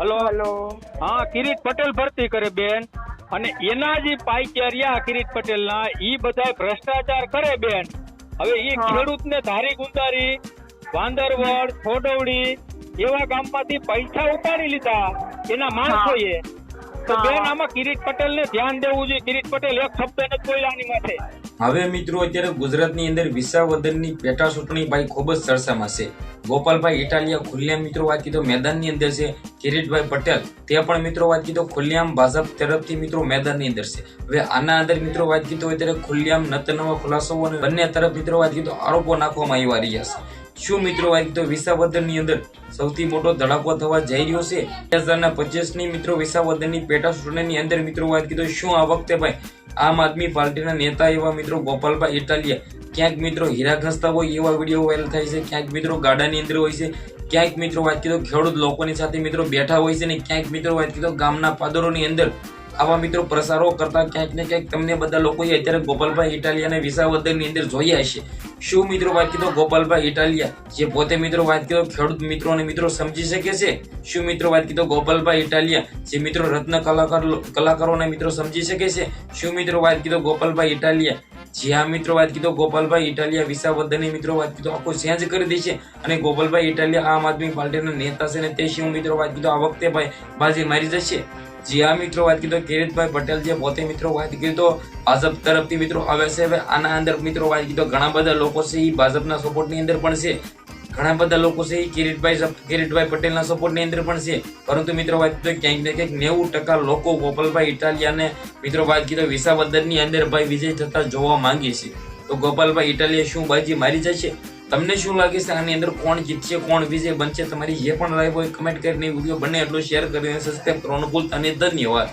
Hello? Hello. હા કિરીટ પટેલ ભરતી કરે બેન. અને એના જે પાઇક્યા કિરીટ પટેલ ના ઈ બધા ભ્રષ્ટાચાર કરે બેન. હવે ઈ ખેડૂત ને ધારી ગુંદારી વાંદરવડ થોડવડી એવા ગામમાંથી પૈસા ઉપાડી લીધા એના માણસોએ. તો હા. બેન આમાં કિરીટ પટેલને ધ્યાન દેવું જોઈએ. કિરીટ પટેલ એક શબ્દ નથી બોલ્યા આની માથે. હવે મિત્રો અત્યારે ગુજરાતની અંદર વિસાવદનની પેટા ચૂંટણી ભાઈ ખૂબ જ ચર્ચામાં છે. ગોપાલભાઈ ઇટાલિયા ખુલ્લેમ મિત્રો વાત કીધો, મેદાનની અંદર છે. કિરીટભાઈ પટેલ, તે પણ મિત્રો વાત કીધો ખુલ્લેઆમ ભાજપ તરફથી મિત્રો મેદાનની અંદર છે. હવે આના અંદર મિત્રો વાત કીધો, અત્યારે ખુલ્લેઆમ નતનવા ખુલાસો અને બંને તરફ મિત્રો વાત કીધો, આરોપો નાખવામાં આવી રહ્યા છે. શું મિત્રો વાત તો વિસાવદનની અંદર સૌથી મોટો ધડાકો થવા જઈ રહ્યો છે? બે હજારના પચીસની મિત્રો વિસાવદનની પેટા ચૂંટણીની અંદર મિત્રો વાત કીધો શું આ વખતે ભાઈ આમ આદમી પાર્ટીના નેતા એવા મિત્રો ગોપાલભાઈ ઇટાલિયા, ક્યાંક મિત્રો હીરા ઘસતા હોય એવા વીડિયો વાયરલ થાય છે, ક્યાંક મિત્રો ગાડાની અંદર હોય છે, ક્યાંક મિત્રો વાત કીધો ખેડૂત લોકોની સાથે મિત્રો બેઠા હોય છે ને ક્યાંક મિત્રો વાત કીધો ગામના પાદરોની અંદર આવા મિત્રો પ્રસારો કરતા ક્યાંક ને ક્યાંક તમને બધા લોકોએ અત્યારે ગોપાલભાઈ ઇટાલિયાને વિસાવદરની અંદર જોયા હશે. શું મિત્રો વાત કીધો ગોપાલભાઈ ઇટાલિયા? જે પોતે મિત્રો વાત કીધો ખેડૂત મિત્રો અને મિત્રો સમજી શકે છે? શું મિત્રો વાત કીધો ગોપાલભાઈ ઇટાલિયા? જે મિત્રો રત્ન કલાકાર કલાકારોને મિત્રો સમજી શકે છે? શું મિત્રો વાત કીધો ગોપાલભાઈ ઇટાલિયા? જે આ મિત્રો વાત કીધો ગોપાલભાઈ ઇટાલિયા વિસાવદરની મિત્રો વાત કીધો, આખો ચેન્જ કરી દેશે અને ગોપાલભાઈ ઇટાલિયા આમ આદમી પાર્ટીના નેતા છે ને તે શું મિત્રો વાત કીધો? આ વખતે ભાઈ બાજી મારી જશે. જે આ મિત્રો, વાત કીધો કિરીટભાઈ પટેલ જે પોતે મિત્રો વાત કીધો ભાજપ તરફથી મિત્રો આવે છે. હવે આના અંદર મિત્રો વાત કીધો ઘણા બધા લોકો છે એ ભાજપના સપોર્ટની અંદર પણ છે. ઘણા બધા લોકો છે એ કિરીટભાઈ કિરીટભાઈ પટેલના સપોર્ટની અંદર પણ છે. પરંતુ મિત્રો વાત કીધો ક્યાંક ને ક્યાંક નેવું ટકા લોકો ગોપાલભાઈ ઇટાલિયાને મિત્રો વાત કીધો વિસાવદરની અંદર ભાઈ વિજય થતા જોવા માંગે છે. તો ગોપાલભાઈ ઇટાલિયા શું બાજી મારી જશે તમને શું લાગે છે? આની અંદર કોણ જીતશે, કોણ વિજય બનશે? તમારી જે પણ રાય હોય કમેન્ટ કરીને વીડિયો બને એટલો શેર કરીને સબસ્ક્રાઈબ કરવાનું ભૂલતા અને ધન્યવાદ.